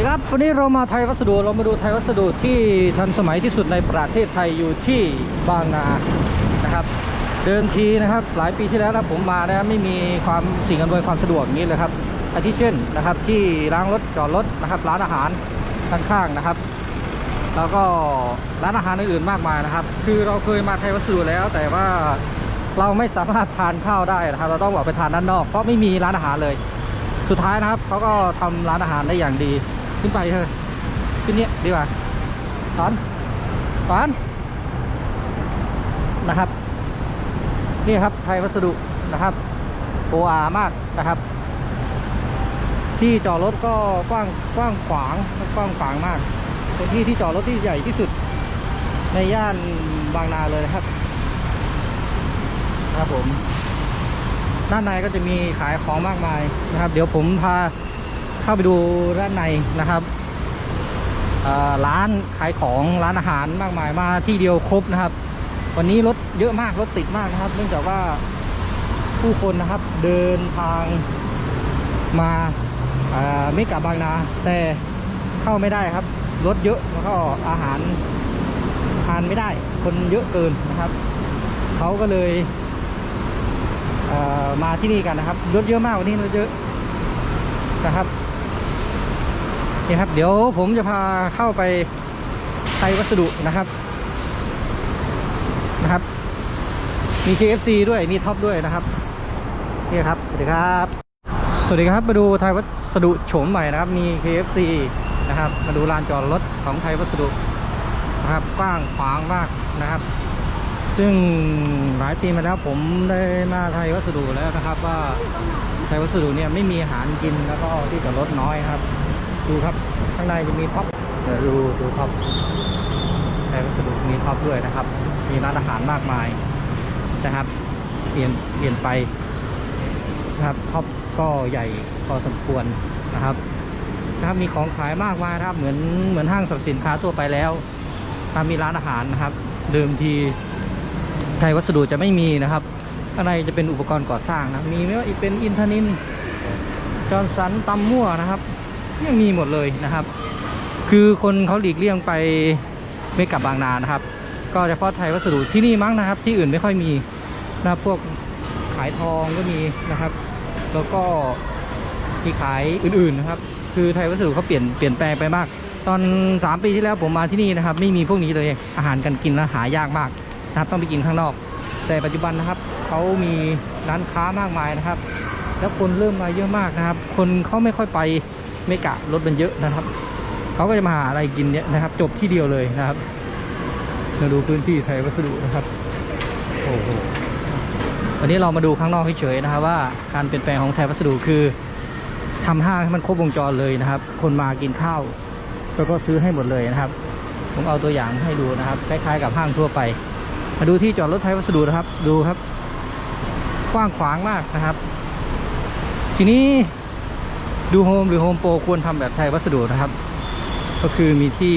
ดีครับ วันนี้เรามาไทยวัสดุเรามาดูไทยวัสดุที่ทันสมัยที่สุดในประเทศไทยอยู่ที่บางนานะครับ เดิมทีนะครับ หลายปีที่แล้วนะผมมานะไม่มีความสิ่งอำนวยความสะดวกอย่างนี้เลยครับอาทิเช่นนะครับ ที่ล้างรถจอดรถนะครับร้านอาหารข้างๆนะครับ แล้วก็ร้านอาหารอื่นๆมากมายนะครับ คือเราเคยมาไทยวัสดุแล้ว แต่ว่าเราไม่สามารถทานข้าวได้นะครับ เราต้องออกไปทานด้านนอกเพราะไม่มีร้านอาหารเลย สุดท้ายนะครับเขาก็ทำร้านอาหารได้อย่างดี ขึ้นไปเถอะขึ้นเนี้ยดีกว่าสอนสอนนะครับ นี่ครับไทยวัสดุนะครับโออามากนะครับ ที่จอดรถก็กว้างกว้างขวางกว้างขวางมาก เป็นที่ที่จอดรถที่ใหญ่ที่สุด ในย่านบางนาเลยนะครับ ครับผมด้านในก็จะมีขายของมากมายนะครับ เดี๋ยวผมพา เข้าไปดูด้านในนะครับร้านขายของร้านอาหารมากมายมาที่เดียวครบนะครับ วันนี้รถเยอะมากรถติดมากนะครับ เนื่องจากว่าผู้คนนะครับเดินทางมาไม่กลับบางนา แต่เข้าไม่ได้ครับ รถเยอะแล้วก็อาหารทานไม่ได้ คนเยอะเกินนะครับเขาก็เลยเมาที่นี่กันนะครับรถเยอะมากวันนี้รถเยอะนะครับ นี่ครับ เดี๋ยวผมจะพาเข้าไปไทยวัสดุนะครับนะครับ มี KFC ด้วยมีท็อปด้วยนะครับนี่ครับ สวัสดีครับ สวัสดีครับ มาดูไทยวัสดุโฉมใหม่นะครับ มี KFC นะครับ มาดูลานจอดรถของไทยวัสดุนะครับกว้างขวางมากนะครับ ซึ่งหลายปีมาแล้วผมได้มาไทยวัสดุแล้วนะครับ ว่าไทยวัสดุเนี่ยไม่มีอาหารกินแล้วก็ที่จอดรถน้อยครับ ดูครับ ข้างในจะมีท็อปเดี๋ยวดูดูท็อปไทยวัสดุมีท็อปด้วยนะครับ มีร้านอาหารมากมายนะครับ เปลี่ยนเปลี่ยนไปนะครับท็อปก็ใหญ่พอสมควรนะครับนะครับมีของขายมากมายนะครับเหมือนเหมือนห้างสรรพสินค้าทั่วไปแล้วครับมีร้านอาหารนะครับ เดิมทีไทยวัสดุจะไม่มีนะครับข้างในจะเป็นอุปกรณ์ก่อสร้างนะมีไม่ว่าอีกเป็นอินทนินจอร์นสันตำมั่วนะครับ ยังมีหมดเลยนะครับ คือคนเขาหลีกเลี่ยงไปไม่กลับบางนานะครับ ก็เฉพาะไทยวัสดุที่นี่มั้งนะครับ ที่อื่นไม่ค่อยมีนะพวกขายทองก็มีนะครับ แล้วก็มีขายอื่นๆนะครับ คือไทยวัสดุเขาเปลี่ยนเปลี่ยนแปลงไปมาก ตอน 3 ปีที่แล้วผมมาที่นี่นะครับ ไม่มีพวกนี้เลยอาหารการกินแล้วหายากมากนะครับ ต้องไปกินข้างนอก แต่ปัจจุบันนะครับเขามีร้านค้ามากมายนะครับ แล้วคนเริ่มมาเยอะมากนะครับ คนเขาไม่ค่อยไป ไม่กะรถมันเยอะนะครับเขาก็จะมาหาอะไรกินเนี่ยนะครับ จบที่เดียวเลยนะครับมาดูพื้นที่ไทยวัสดุนะครับโอ้โหวันนี้เรามาดูข้างนอกเฉยๆนะครับ ว่าการเปลี่ยนแปลงของไทยวัสดุคือทำห้างให้มันครบวงจรเลยนะครับ คนมากินข้าว แล้วก็ซื้อให้หมดเลยนะครับ ผมเอาตัวอย่างให้ดูนะครับ คล้ายๆกับห้างทั่วไป มาดูที่จอดรถไทยวัสดุนะครับ ดูครับ กว้างขวางมากนะครับ ทีนี้ ดูโฮมหรือโฮมโปรควรทำแบบไทยวัสดุนะครับ ก็คือมีที่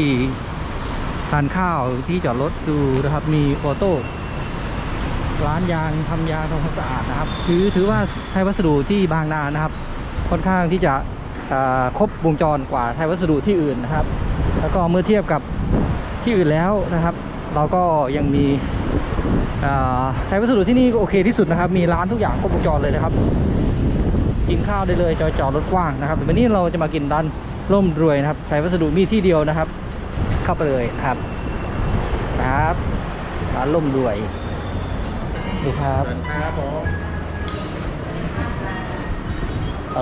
ทานข้าวที่จอดรถดูนะครับมีออโต้ร้านยางทำยางทำความสะอาดนะครับถือถือว่าไทยวัสดุที่บางนานะครับ ค่อนข้างที่จะครบวงจรกว่าไทยวัสดุที่อื่นนะครับ แล้วก็เมื่อเทียบกับที่อื่นแล้วนะครับ เราก็ยังมีไทยวัสดุที่นี่โอเคที่สุดนะครับ มีร้านทุกอย่างครบวงจรเลยนะครับ กินข้าวได้เลยจอดจอดรถกว้างนะครับแต่วันนี้เราจะมากินร้านร่มรวยนะครับไทยวัสดุมีที่เดียวนะครับ เข้าไปเลยนะครับครับร้านร่มรวยดูครับครับผม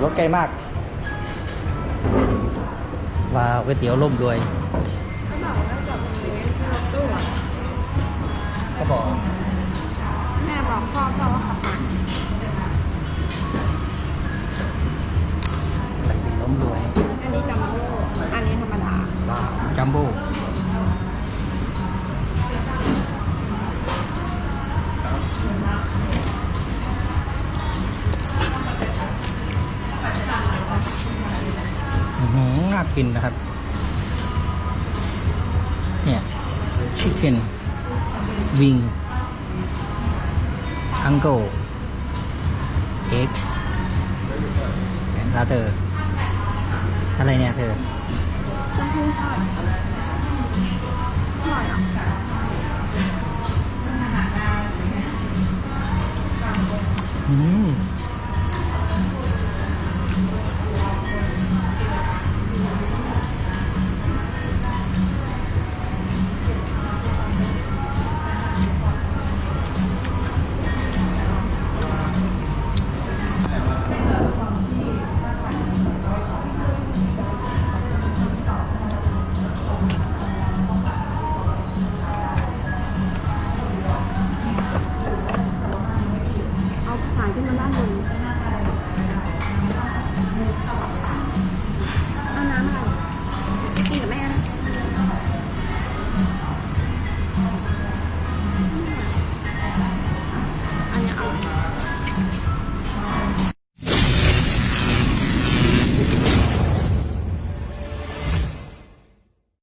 รถไกลมากว้าวก๋วยเตี๋ยวร่มรวย กินนะครับ เนี่ยชิคเก้นวิงอังโกเอ็กแล้วเธออะไรเนี่ยเธอ 你们拉着